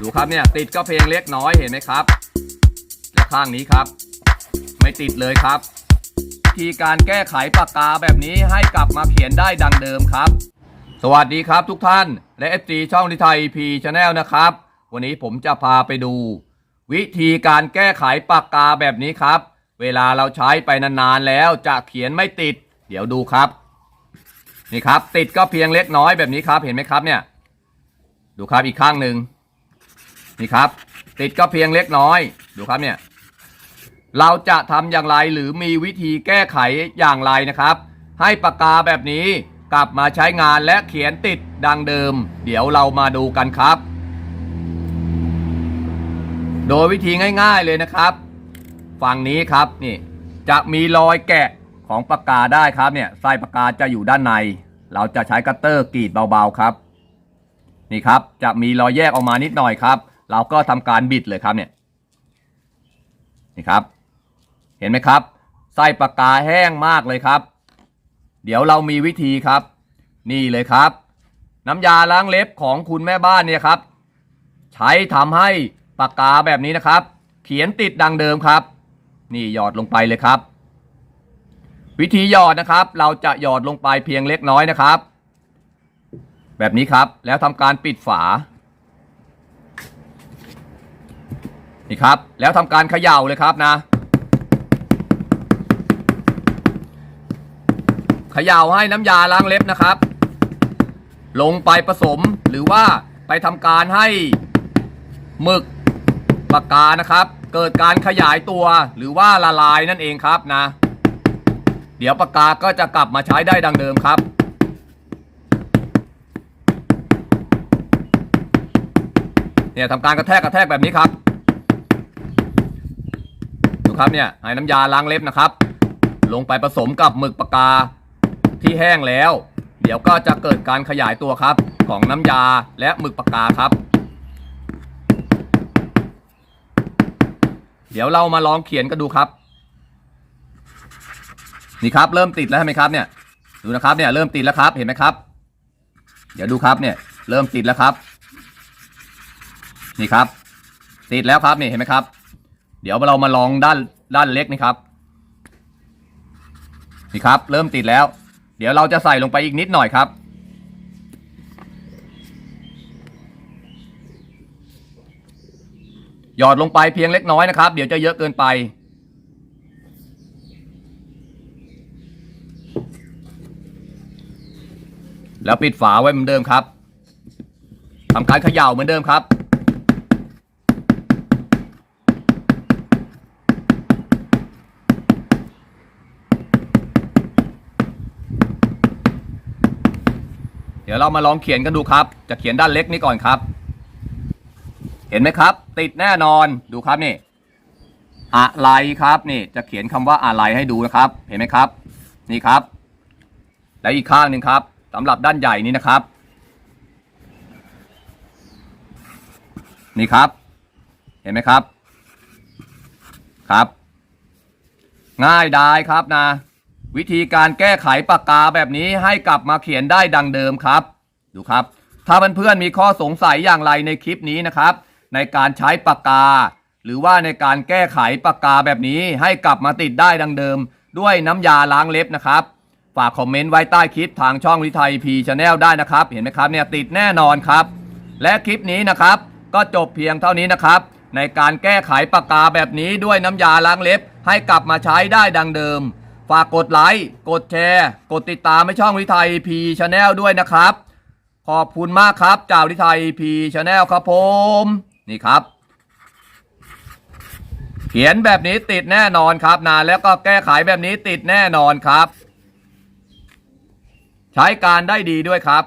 ดูครับเนี่ยติดก็เพียงเล็กน้อยเห็นไหมครับและข้างนี้ครับ ไม่ติดเลยครับวิธีการแก้ไขปากกาแบบนี้ให้กลับมาเขียนได้ดังเดิมครับ สวัสดีครับทุกท่านและเอฟซีช่องนิไทยพีชาแนลนะครับ วันนี้ผมจะพาไปดู วิธีการแก้ไขปากกาแบบนี้ครับ เวลาเราใช้ไปนานๆแล้วจะเขียนไม่ติด เดี๋ยวดูครับ นี่ครับ ติดก็เพียงเล็กน้อยแบบนี้ครับ เห็นไหมครับเนี่ย ดูครับอีกข้างหนึ่ง นี่ครับ ติดก็เพียงเล็กน้อย ดูครับเนี่ย เราจะทำอย่างไรหรือมีวิธีแก้ไขอย่างไรนะครับ ให้ปากกาแบบนี้กลับมาใช้งานและเขียนติดดังเดิม เดี๋ยวเรามาดูกันครับ โดยวิธีง่ายๆเลยนะครับ ฝั่งนี้ครับนี่จะมีรอยแกะของปากกาได้ครับเนี่ยไส้ปากกาจะอยู่ด้านใน เราจะใช้คัตเตอร์กรีดเบาๆครับ นี่ครับ จะมีรอยแยกออกมานิดหน่อยครับ เราก็ทำการบิดเลยครับเนี่ยนี่ครับ เห็นไหมครับ ไส้ปากกาแห้งมากเลยครับ เดี๋ยวเรามีวิธีครับ นี่เลยครับ น้ำยาล้างเล็บของคุณแม่บ้านเนี่ยครับ ใช้ทำให้ปากกาแบบนี้นะครับ เขียนติดดังเดิมครับ นี่หยอดลงไปเลยครับ วิธีหยอดนะครับ เราจะหยอดลงไปเพียงเล็กน้อยนะครับ แบบนี้ครับแล้วทำการปิดฝา นี่ครับ แล้วทำการเขย่าเลยครับนะ เขย่าให้น้ำยาล้างเล็บนะครับ ลงไปผสมหรือว่าไปทำการให้หมึกปากกานะครับ เกิดการขยายตัวหรือว่าละลายนั่นเองครับนะ เดี๋ยวปากกาก็จะกลับมาใช้ได้ดังเดิมครับเนี่ยทำการกระแทกกระแทกแบบนี้ครับ ครับเนี่ยให้น้ำยาล้างเล็บนะครับ ลงไปผสมกับหมึกปากกาที่แห้งแล้ว เดี๋ยวก็จะเกิดการขยายตัวครับ ของน้ำยาและหมึกปากกาครับ เดี๋ยวเรามาลองเขียนกันดูครับ นี่ครับเริ่มติดแล้วใช่ไหมครับเนี่ยดูนะครับเนี่ยเริ่มติดแล้วครับเห็นไหมครับ เดี๋ยวดูครับเนี่ยเริ่มติดแล้วครับ นี่ครับ ติดแล้วครับนี่เห็นไหมครับ เดี๋ยวเรามาลองด้านด้านเล็กนี่ครับนี่ครับ เริ่มติดแล้ว เดี๋ยวเราจะใส่ลงไปอีกนิดหน่อยครับหยอดลงไปเพียงเล็กน้อยนะครับ เดี๋ยวจะเยอะเกินไป แล้วปิดฝาไว้เหมือนเดิมครับทำการเขย่าเหมือนเดิมครับ เดี๋ยวเรามาลองเขียนกันดูครับ จะเขียนด้านเล็กนี้ก่อนครับ เห็นไหมครับ ติดแน่นอนดูครับนี่ อะไรครับนี่จะเขียนคำว่าอะไรให้ดูนะครับ เห็นไหมครับ นี่ครับ แล้วอีกข้างหนึ่งครับสำหรับด้านใหญ่นี้นะครับ นี่ครับ เห็นไหมครับ ครับ ง่ายดายครับนะ วิธีการแก้ไขปากกาแบบนี้ให้กลับมาเขียนได้ดังเดิมครับ ดูครับ ถ้าเพื่อนๆมีข้อสงสัยอย่างไรในคลิปนี้นะครับ ในการใช้ปากกา หรือว่าในการแก้ไขปากกาแบบนี้ให้กลับมาติดได้ดังเดิม ด้วยน้ำยาล้างเล็บนะครับ ฝากคอมเมนต์ไว้ใต้คลิปทางช่องวิทยพีชาแนลได้นะครับ เห็นไหมครับเนี่ยติดแน่นอนครับ และคลิปนี้นะครับ ก็จบเพียงเท่านี้นะครับ ในการแก้ไขปากกาแบบนี้ด้วยน้ำยาล้างเล็บ ให้กลับมาใช้ได้ดังเดิม ฝากกดไลค์ กดแชร์ กดติดตามให้ช่องวิทัยพีชาแนลด้วยนะครับ ขอบคุณมากครับจากวิทัยพีชาแนลครับผม นี่ครับ เขียนแบบนี้ติดแน่นอนครับนานแล้วก็แก้ไขแบบนี้ติดแน่นอนครับ ใช้การได้ดีด้วยครับ